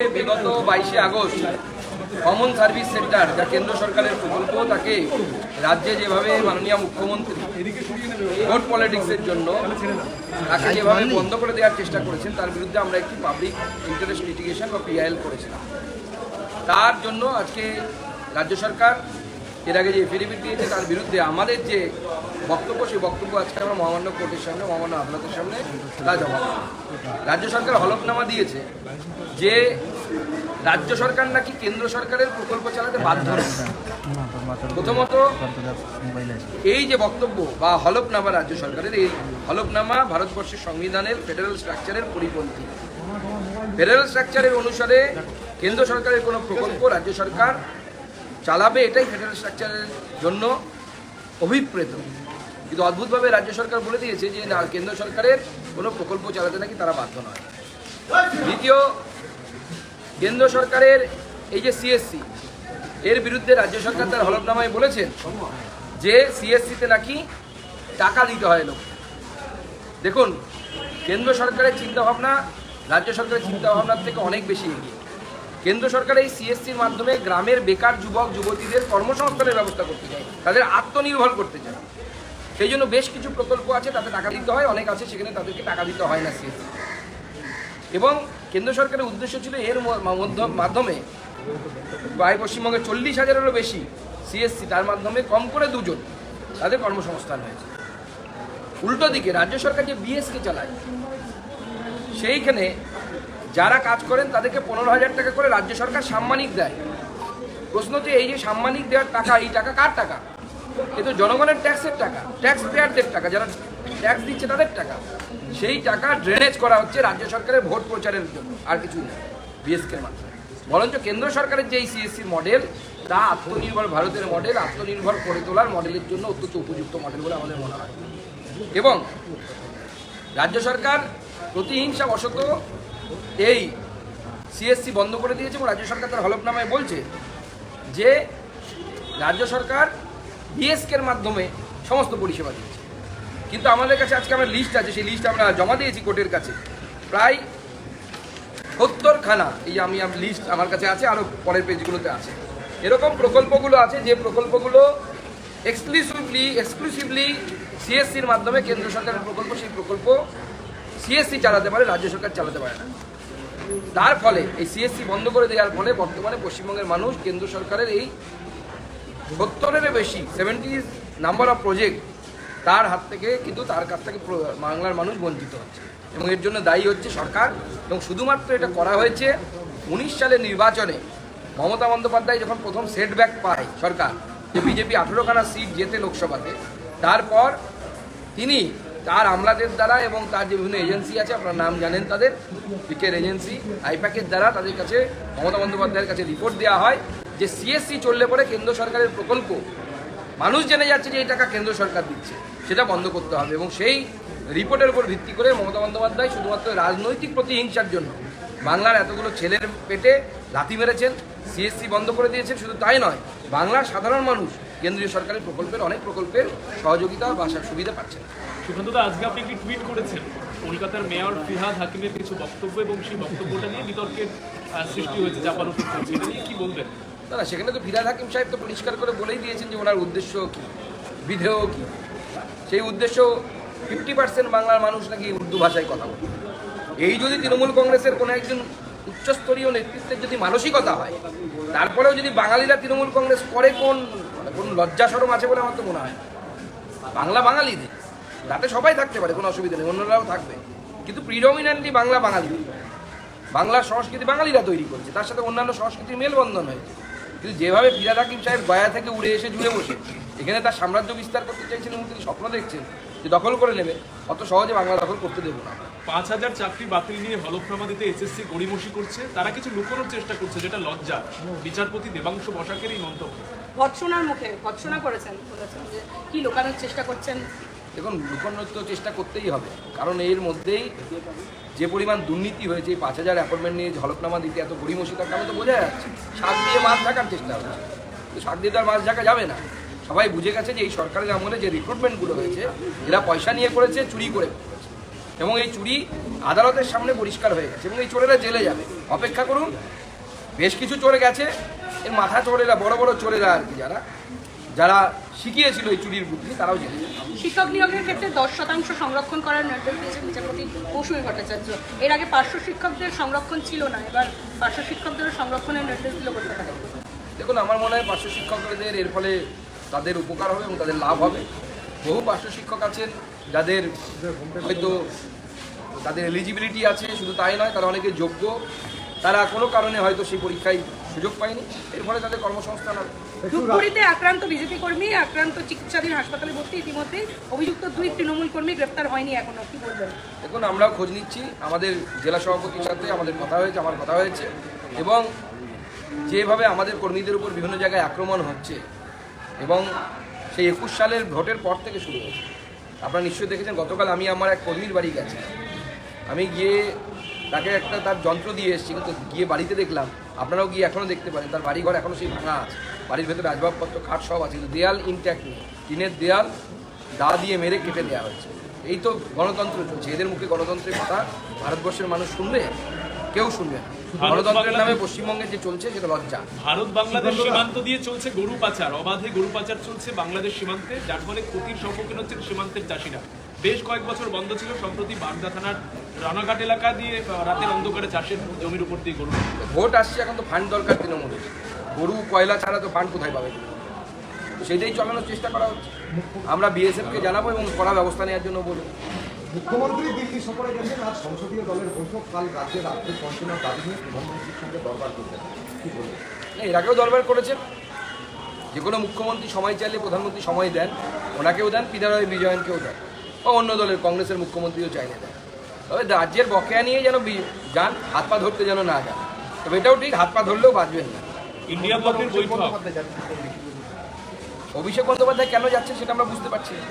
বিগত বাইশে August common service centre, যা কেন্দ্র সরকারের প্রকল্প, তাকে রাজ্যে যেভাবে মাননীয় মুখ্যমন্ত্রী ভোট পলিটিক্সের জন্য তাকে যেভাবে বন্ধ করে দেওয়ার চেষ্টা করেছেন, তার বিরুদ্ধে আমরা একটি পাবলিক ইন্টারেস্ট লিটিগেশন বা পিআইএল করেছিলাম। তার জন্য আজকে রাজ্য সরকার, এর আগে যে এফিডেভিট দিয়েছে, তার বিরুদ্ধে আমাদের যে বক্তব্য, সেই বক্তব্য আজকে আমরা মহামান্য কোর্টের সামনে, মহামান্য আদালতের সামনে তা জমা রাজ্য সরকার হলফনামা দিয়েছে যে রাজ্য সরকার নাকি কেন্দ্র সরকারের প্রকল্প চালাতে বাধ্য। প্রথমত, এই যে বক্তব্য বা হলফনামা রাজ্য সরকারের, এই হলফনামা ভারতবর্ষের সংবিধানের ফেডারেল স্ট্রাকচারের পরিপন্থী। ফেডারেল স্ট্রাকচারের অনুসারে কেন্দ্র সরকারের কোনো প্রকল্প রাজ্য সরকার চালাবে, এটাই ফেডারেল স্ট্রাকচারের জন্য অভিপ্রেত। কিন্তু অদ্ভুতভাবে রাজ্য সরকার বলে দিয়েছে যে, না, কেন্দ্র সরকারের কোনো প্রকল্প চালাতে নাকি তারা বাধ্য নয়। দ্বিতীয়, কেন্দ্র সরকারের এই যে সিএসসি এর বিরুদ্ধে রাজ্য সরকার তার হলফনামায় বলেছেন যে সিএসসিতে নাকি টাকা দিতে হয় লোক। দেখুন, কেন্দ্র সরকারের চিন্তাভাবনা রাজ্য সরকারের চিন্তাভাবনার থেকে অনেক বেশি এগিয়ে। কেন্দ্র সরকার এই সিএসসির মাধ্যমে গ্রামের বেকার যুবক, যুবতীদের কর্মসংস্থানের ব্যবস্থা করতে চায়। তাদের আত্মনির্ভর করতে চায়। সেই জন্য বেশ কিছু প্রকল্প আছে, তাতে টাকা দিতে হয়, অনেক আছে সেখানে তাদেরকে টাকা দিতে হয় না সিএসসি এবং কেন্দ্র সরকারের উদ্দেশ্য ছিল এর মধ্য- মাধ্যমে প্রায় পশ্চিমবঙ্গে চল্লিশ হাজারেরও বেশি সিএসসি, তার মাধ্যমে কম করে দুজন তাদের কর্মসংস্থান হয়েছে। উল্টো দিকে রাজ্য সরকার যে বিএসকে চালায়, সেইখানে যারা কাজ করেন তাদেরকে পনেরো হাজার টাকা করে রাজ্য সরকার সাম্মানিক দেয়। প্রশ্ন হচ্ছে, এই যে সাম্মানিক দেওয়ার টাকা, এই টাকা কার টাকা? এ তো জনগণের ট্যাক্সের টাকা ট্যাক্স পেয়ারদের টাকা, যারা ট্যাক্স দিচ্ছে তাদের টাকা, সেই টাকা ড্রেনেজ করা হচ্ছে রাজ্য সরকারের ভোট প্রচারের জন্য, আর কিছুই না বিএসকের মাধ্যমে। বরঞ্চ কেন্দ্র সরকারের যে সিএসসির মডেল তা আত্মনির্ভর ভারতের মডেল আত্মনির্ভর করে তোলার মডেলের জন্য অত্যন্ত উপযুক্ত মডেল বলে আমাদের মনে হয়। এবং রাজ্য সরকার প্রতিহিংসা বশত এই সিএসসি বন্ধ করে দিয়েছে এবং রাজ্য সরকার তার হলফনামায় বলছে যে, রাজ্য সরকার বিএসকের মাধ্যমে সমস্ত পরিষেবা দিচ্ছে কিন্তু আমাদের কাছে আজকে আমার লিস্ট আছে, সেই লিস্ট আমরা জমা দিয়েছি কোর্টের কাছে। প্রায় সত্তর খানা এই আমি লিস্ট আমার কাছে আছে, আরও পরের পেজগুলোতে আছে। এরকম প্রকল্পগুলো আছে, যে প্রকল্পগুলো এক্সক্লুসিভলি এক্সক্লুসিভলি সিএসসির মাধ্যমে কেন্দ্র সরকারের প্রকল্প, সেই প্রকল্প সিএসসি চালাতে পারে, রাজ্য সরকার চালাতে পারে না। তার ফলে এই সিএসসি বন্ধ করে দেওয়ার ফলে বর্তমানে পশ্চিমবঙ্গের মানুষ কেন্দ্র সরকারের এই সত্তরের বেশি সেভেন্টি নাম্বার অফ প্রজেক্ট তার হাত থেকে কিন্তু তার কাছ থেকে বাংলার মানুষ বঞ্চিত হচ্ছে। এবং এর জন্য দায়ী হচ্ছে সরকার। এবং শুধুমাত্র এটা করা হয়েছে উনিশ সালের নির্বাচনে মমতা বন্দ্যোপাধ্যায় যখন প্রথম সেটব্যাক পায় সরকার, যে বিজেপি আঠেরোখানা সিট জেতে লোকসভাতে, তারপর তিনি তার আমলাদের দ্বারা এবং তার যে বিভিন্ন এজেন্সি আছে, আপনার নাম জানেন তাদের পিকের এজেন্সি, আইপ্যাকের দ্বারা তাদের কাছে মমতা বন্দ্যোপাধ্যায়ের কাছে রিপোর্ট দেওয়া হয়। যে সিএসসি চললে পরে কেন্দ্র সরকারের প্রকল্প, মানুষ জেনে যাচ্ছে যে এই টাকা কেন্দ্র সরকার দিচ্ছে, সেটা বন্ধ করতে হবে এবং সেই রিপোর্টের উপর ভিত্তি করে মমতা বন্দ্যোপাধ্যায় শুধুমাত্র রাজনৈতিক প্রতিহিংসার জন্য বাংলার এতগুলো ছেলের পেটে লাথি মেরেছেন সিএসসি বন্ধ করে দিয়েছেন, শুধু তাই নয়, বাংলার সাধারণ মানুষ কেন্দ্রীয় সরকারের প্রকল্পের অনেক প্রকল্পের সহযোগিতা বা সুবিধা পাচ্ছেন। সুকান্তদা আজকে আপনি একটি টুইট করেছেন, কলকাতার মেয়র ফিহাদ হাকিমের কিছু বক্তব্য এবং সেই বক্তব্যটা নিয়ে বিতর্কের সৃষ্টি হয়েছে জাপান কি বলবেন? না সেখানে তো ফিরাদ হাকিম সাহেব তো পরিষ্কার করে বলেই দিয়েছেন যে ওনার উদ্দেশ্য কী? বিধেয় কী? সেই উদ্দেশ্য ফিফটি পার্সেন্ট বাংলার মানুষ নাকি উর্দু ভাষায় কথা বলে। এই যদি তৃণমূল কংগ্রেসের কোনো একজন উচ্চস্তরীয় নেতৃত্বের যদি মানসিকতা হয়, তারপরেও যদি বাঙালিরা তৃণমূল কংগ্রেস করে কোন মানে কোন লজ্জা সরম আছে বলে আমার তো মনে হয় বাংলা বাঙালিদের, তাতে সবাই থাকতে পারে, কোনো অসুবিধা নেই, অন্যরাও থাকবে। কিন্তু প্রিডমিনেন্টলি বাংলা বাঙালি। বাংলার সংস্কৃতি বাঙালিরা তৈরি করছে, তার সাথে অন্যান্য সংস্কৃতির মেলবন্ধন হয়েছে। কিন্তু যেভাবে ফিরাদ হাকিম সাহেব গয়া থেকে উড়ে এসে জুড়ে বসে এখানে তার সাম্রাজ্য বিস্তার করতে চাইছেন এবং তিনি স্বপ্ন দেখছেন যে দখল করে নেবে অত সহজে বাংলা দখল করতে দেবো না। পাঁচ হাজার চাকরি বাতিল নিয়ে হলফনামা দিতে এসএসসি গড়িমসি করছে তারা কিছু লুকোনোর চেষ্টা করছে যেটা লজ্জা। বিচারপতি দেবাংশ বসাকের এই মন্তব্য। ভৎসনার মুখে ভৎসনা করেছেন বলেছেন যে কি লুকানোর চেষ্টা করছেন? দেখুন লুকোনোর তো চেষ্টা করতেই হবে। কারণ এর মধ্যেই যে পরিমাণ দুর্নীতি হয়েছে এই পাঁচ হাজার অ্যাপয়েন্টমেন্ট নিয়ে যে হলফনামা দিতে এত গড়িমসি তার কারণে তো বোঝা যাচ্ছে শাক দিয়ে মাছ ঢাকার চেষ্টা হচ্ছে তো শাক দিয়ে তো আর মাছ ঢাকা যাবে না। সবাই বুঝে গেছে যে এই সরকারের আমলে যে রিক্রুটমেন্টগুলো হয়েছে এরা পয়সা নিয়ে করেছে চুরি করে করেছে। এবং এই চুরি আদালতের সামনে পরিষ্কার হয়ে গেছে এবং এই চোরেরা জেলে যাবে। অপেক্ষা করুন বেশ কিছু চড়ে গেছে। এর মাথা চোরেরা বড় বড় চোরেরা আর কি যারা যারা শিখিয়েছিল এই চুরির বুদ্ধি তারাও জেনে শিক্ষক নিয়োগের ক্ষেত্রে দশ শতাংশ সংরক্ষণ করার নির্দেশ দিয়েছেন বিচারপতি মৌসুমী ভট্টাচার্য। এর আগে পার্শ্ব শিক্ষকদের সংরক্ষণ ছিল না, এবার পার্শ্ব শিক্ষকদের সংরক্ষণের নির্দেশ দিল কলকাতা দেখুন, আমার মনে হয় পার্শ্ব শিক্ষকদের এর ফলে তাদের উপকার হবে এবং তাদের লাভ হবে। বহু পার্শ্ব শিক্ষক আছেন যাদের হয়তো তাদের এলিজিবিলিটি আছে, শুধু তাই নয়, তারা অনেকে যোগ্য। তারা কোনো কারণে হয়তো সেই পরীক্ষায় সুযোগ পায়নি। এর ফলে তাদের কর্মসংস্থান হবে ধূপগুড়িতে আক্রান্ত বিজেপি কর্মী আক্রান্ত চিকিৎসাধীন হাসপাতালে ভর্তি ইতিমধ্যেই অভিযুক্ত দুই তৃণমূল কর্মী গ্রেপ্তার হয়নি এখনও। কি বলবেন? দেখুন আমরাও খোঁজ নিচ্ছি। আমাদের জেলা সভাপতির সাথে আমাদের কথা হয়েছে আমার কথা হয়েছে। এবং যেভাবে আমাদের কর্মীদের উপর বিভিন্ন জায়গায় আক্রমণ হচ্ছে এবং সেই একুশ সালের ভোটের পর থেকে শুরু হয়েছে। আপনারা নিশ্চয়ই দেখেছেন গতকাল আমি আমার এক কর্মীর বাড়ি গেছি। আমি গিয়ে তাকে একটা তার যন্ত্র দিয়ে এসেছি কিন্তু গিয়ে বাড়িতে দেখলাম আপনারাও গিয়ে এখনও দেখতে পারেন তার বাড়িঘর এখনও সেই ভাঙা আছে। বাড়ির ভেতরে আসবাবপত্র খাট সব আছে কিন্তু দেয়াল ইনট্যাক্ট নেই। টিনের দেয়াল দা দিয়ে মেরে কেটে দেওয়া হয়েছে। এই তো গণতন্ত্র চলছে এদের মুখে গণতন্ত্রের কথা ভারতবর্ষের মানুষ শুনবে? কেউ শুনবে না। গণতন্ত্রের নামে পশ্চিমবঙ্গে যে চলছে সেটা লজ্জা। ভারত বাংলাদেশ সীমান্ত দিয়ে চলছে গরু পাচার অবাধে গরু পাচার চলছে বাংলাদেশ সীমান্তে যার ফলে ক্ষতির সম্মুখীন হচ্ছেন সীমান্তের চাষিরা। বেশ কয়েক বছর বন্ধ ছিল সম্প্রতি বাগদা থানার রানাঘাট এলাকা দিয়ে রাতের অন্ধকারে চাষের জমির উপর দিয়ে গরু ভোট আসছে এখন তো ফান্ড দরকার তৃণমূলের গরু কয়লা ছাড়া তো ফান্ড কোথায় পাবে? তো সেটাই চালানোর চেষ্টা করা হচ্ছে। আমরা বিএসএফকে জানাব এবং কড়া ব্যবস্থা নেওয়ার জন্য বলব। মুখ্যমন্ত্রী দিল্লি সফরে গেছেন আর সংসদীয় দলের বৈঠক। কাল রাজ্যের আর্থিক বঞ্চনার দাবি নিয়ে প্রধানমন্ত্রীর সঙ্গে দরবার করবেন। কি বলবেন? এর আগেও দরবার করেছেন। যে কোনো মুখ্যমন্ত্রী সময় চাইলে প্রধানমন্ত্রী সময় দেন ওনাকেও দেন পিনারায় বিজয়নকেও দেন। বা অন্য দলের কংগ্রেসের মুখ্যমন্ত্রীও চাইলে দেন। তবে রাজ্যের বকেয়া নিয়ে যেন যান হাত পা ধরতে যেন না যান। তবে এটাও ঠিক হাত পা ধরলেও বাঁচবেন না। ইন্ডিয়া ব্লকের অভিষেক বন্দ্যোপাধ্যায় কেন যাচ্ছে সেটা আমরা বুঝতে পারছি না।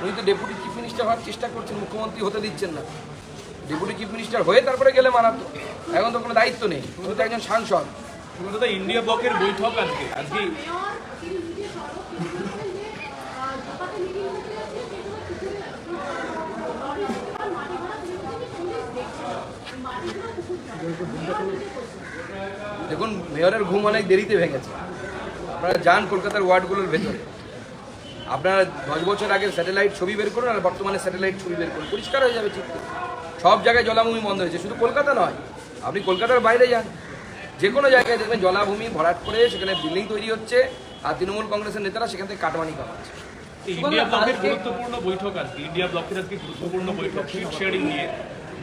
উনি তো ডেপুটি চিফ মিনিস্টার হওয়ার চেষ্টা করছেন মুখ্যমন্ত্রী হতে দিচ্ছেন না। ডেপুটি চিফ মিনিস্টার হয়ে তারপরে গেলে মানাতো। এখন তো কোনো দায়িত্ব নেই উনি তো একজন সাংসদ। ইন্ডিয়া ব্লকের বৈঠক আজকে আজকে দেখুন, মেয়রের ঘুম অনেক দেরিতে ভেঙেছে আপনারা যান কলকাতার ওয়ার্ডগুলোর ভেতরে। আপনারা দশ বছর আগের স্যাটেলাইট ছবি বের করুন আর বর্তমানে স্যাটেলাইট ছবি বের করুন। পরিষ্কার হয়ে যাবে চিত্র। সব জায়গায় জলাভূমি বন্ধ হয়েছে, শুধু কলকাতা নয়, আপনি কলকাতার বাইরে যান। যে কোনো জায়গায় দেখবেন জলাভূমি ভরাট করে সেখানে বিল্ডিং তৈরি হচ্ছে, আর তৃণমূল কংগ্রেসের নেতারা সেখান থেকে কাটমানি কামাচ্ছে। ইন্ডিয়া ব্লকের গুরুত্বপূর্ণ বৈঠক আজকে, ইন্ডিয়া ব্লকের আজকে গুরুত্বপূর্ণ বৈঠক সিট শেয়ারিং নিয়ে।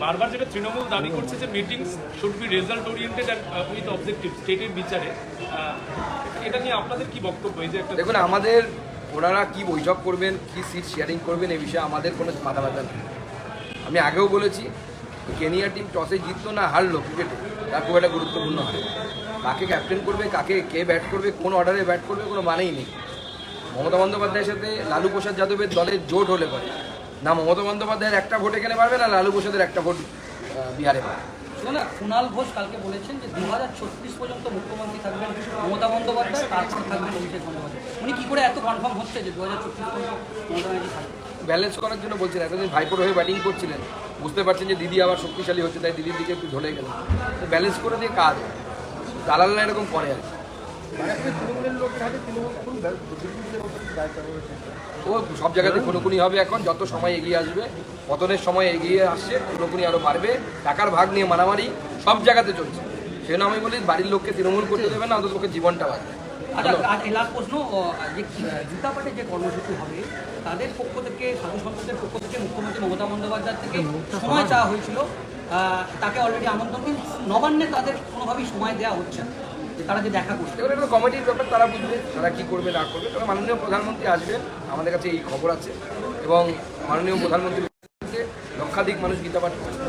বারবার যেটা তৃণমূল দাবি করছে যে meetings should be result oriented with objective স্টেটের বিচারে। এটা নিয়ে আপনাদের কি বক্তব্য? এই যে একটা দেখুন, আমাদের ওনারা কি বৈঠক করবেন, কি সিট শেয়ারিং করবেন এই বিষয়ে আমাদের কোনো মাথা ব্যথা নেই। আমি আগেও বলেছি, কেনিয়া টিম টসে জিতলো না, হারলো ক্রিকেটে তার খুব একটা গুরুত্বপূর্ণ হয়। কাকে ক্যাপ্টেন করবে, কাকে, কে ব্যাট করবে, কোন অর্ডারে ব্যাট করবে, কোনো মানেই নেই। মমতা বন্দ্যোপাধ্যায়ের সাথে লালু প্রসাদ যাদবের দলের জোট হলে পরে। না মমতা বন্দ্যোপাধ্যায়ের একটা ভোট এখানে পারবে না লালু প্রসাদের একটা ভোট বিহারে পাবে। না কুণাল ঘোষ কালকে বলেছেন যে দু হাজার ছত্রিশ পর্যন্ত মুখ্যমন্ত্রী থাকবেন মমতা বন্দ্যোপাধ্যায় তারপর থাকবেন অভিষেক বন্দ্যোপাধ্যায়। উনি কি করে এত কনফার্ম হচ্ছে যে দু হাজার ছত্রিশ পর্যন্ত মমতা ব্যানার্জি ব্যালেন্স করার জন্য বলছেন এতদিন ভাইপোর হয়ে ব্যাটিং করছিলেন। বুঝতে পারছেন যে দিদি আবার শক্তিশালী হচ্ছে তাই দিদির দিকে একটু ঢলে গেল। তো ব্যালেন্স করে দিয়ে কাজ দালালরা এরকম করে আর কি। ও সব জায়গাতে খুনোখুনি হবে এখন যত সময় এগিয়ে আসবে পতনের সময় এগিয়ে আসছে খুনোখুনি আরও বাড়বে টাকার ভাগ নিয়ে মারামারি সব জায়গাতে চলছে। সেই জন্য আমি বলি বাড়ির লোককে তৃণমূল করতে দেবে না অন্তত লোকের জীবনটা বাঁচবে। আচ্ছা লাস্ট প্রশ্ন যে জুতাপাটে যে কর্মসূচি হবে তাদের পক্ষ থেকে সাধু পক্ষ থেকে মুখ্যমন্ত্রী মমতা বন্দ্যোপাধ্যায় থেকে সময় চাওয়া হয়েছিল। তাকে অলরেডি আমন্ত্রণ নবান্নে তাদের কোনোভাবেই সময় দেওয়া হচ্ছে না। তারা যে দেখা করছে। এবার একটা কমিটির ব্যাপার, তারা বুঝবে তারা কী করবে, না করবে। তবে মাননীয় প্রধানমন্ত্রী আসবেন, আমাদের কাছে এই খবর আছে। এবং মাননীয় প্রধানমন্ত্রী লক্ষাধিক মানুষ গীতা পাঠ করবে।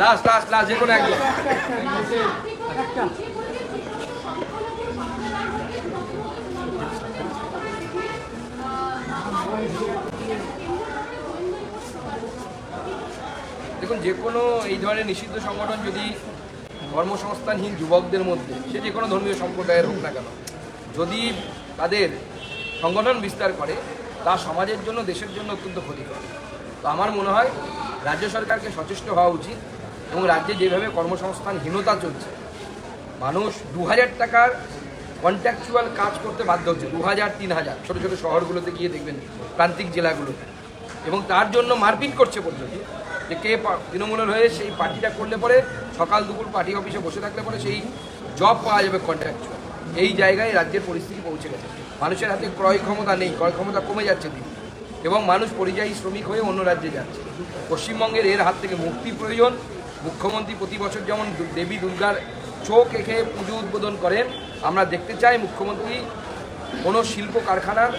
লাস্ট লাস্ট লাস্ট যে কোনো একজন দেখুন, যে কোনো এই ধরনের নিষিদ্ধ সংগঠন যদি কর্মসংস্থানহীন যুবকদের মধ্যে, সে যে কোনো ধর্মীয় সম্প্রদায়ের হোক না কেন, যদি তাদের সংগঠন বিস্তার করে, তা সমাজের জন্য, দেশের জন্য অত্যন্ত ক্ষতিকর। তো আমার মনে হয় রাজ্য সরকারকে সচেষ্ট হওয়া উচিত এবং রাজ্যে যেভাবে কর্মসংস্থানহীনতা চলছে, মানুষ দু হাজার টাকার কন্ট্রাকচুয়াল কাজ করতে বাধ্য হচ্ছে দু হাজার তিন হাজার ছোটো ছোটো শহরগুলোতে গিয়ে দেখবেন, প্রান্তিক জেলাগুলোতে। এবং তার জন্য মারপিট করছে পর্যন্ত যে কে তৃণমূলের হয়ে সেই পার্টিটা করলে পরে সকাল দুপুর পার্টি অফিসে বসে থাকলে পরে সেই জব পাওয়া যাবে কন্ট্রাকচুয়াল এই জায়গায় রাজ্যের পরিস্থিতি পৌঁছে গেছে। মানুষের হাতে ক্রয় ক্ষমতা নেই, ক্রয় ক্ষমতা কমে যাচ্ছে দিন। এবং মানুষ পরিযায়ী শ্রমিক হয়ে অন্য রাজ্যে যাচ্ছে। পশ্চিমবঙ্গের এর হাত থেকে মুক্তি প্রয়োজন। মুখ্যমন্ত্রী প্রতি বছর যেমন দেবী দুর্গার চোখ এঁকে পুজো উদ্বোধন করেন, আমরা দেখতে চাই মুখ্যমন্ত্রী কোনো শিল্প কারখানার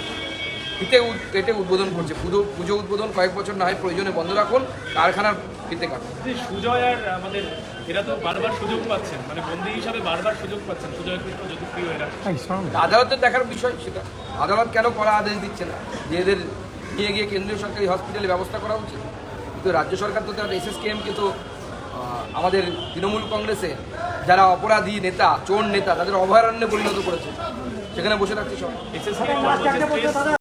উদ- কেটে উদ্বোধন করছে। পুজো পুজো উদ্বোধন কয়েক বছর না হয় প্রয়োজনে বন্ধ রাখুন। কারখানার ফিতে কাটুন যে সুজয় আর আমাদের এরা তো বারবার সুযোগ পাচ্ছেন। মানে বন্দী হিসাবে বারবার সুযোগ পাচ্ছেন সুজয় কৃষ্ণ জ্যোতিপ্রিয় এরা। আদালতের দেখার বিষয় সেটা। আদালত কেন করা আদেশ দিচ্ছে না? যে এদের নিয়ে গিয়ে কেন্দ্রীয় সরকারি হসপিটালে ব্যবস্থা করা উচিত? কিন্তু রাজ্য সরকার তো তার এসএসকেএমকে তো আহ, আমাদের তৃণমূল কংগ্রেসে যারা অপরাধী নেতা চোর নেতা তাদের অভয়ারণ্যে পরিণত করেছে। সেখানে বসে থাকছে সব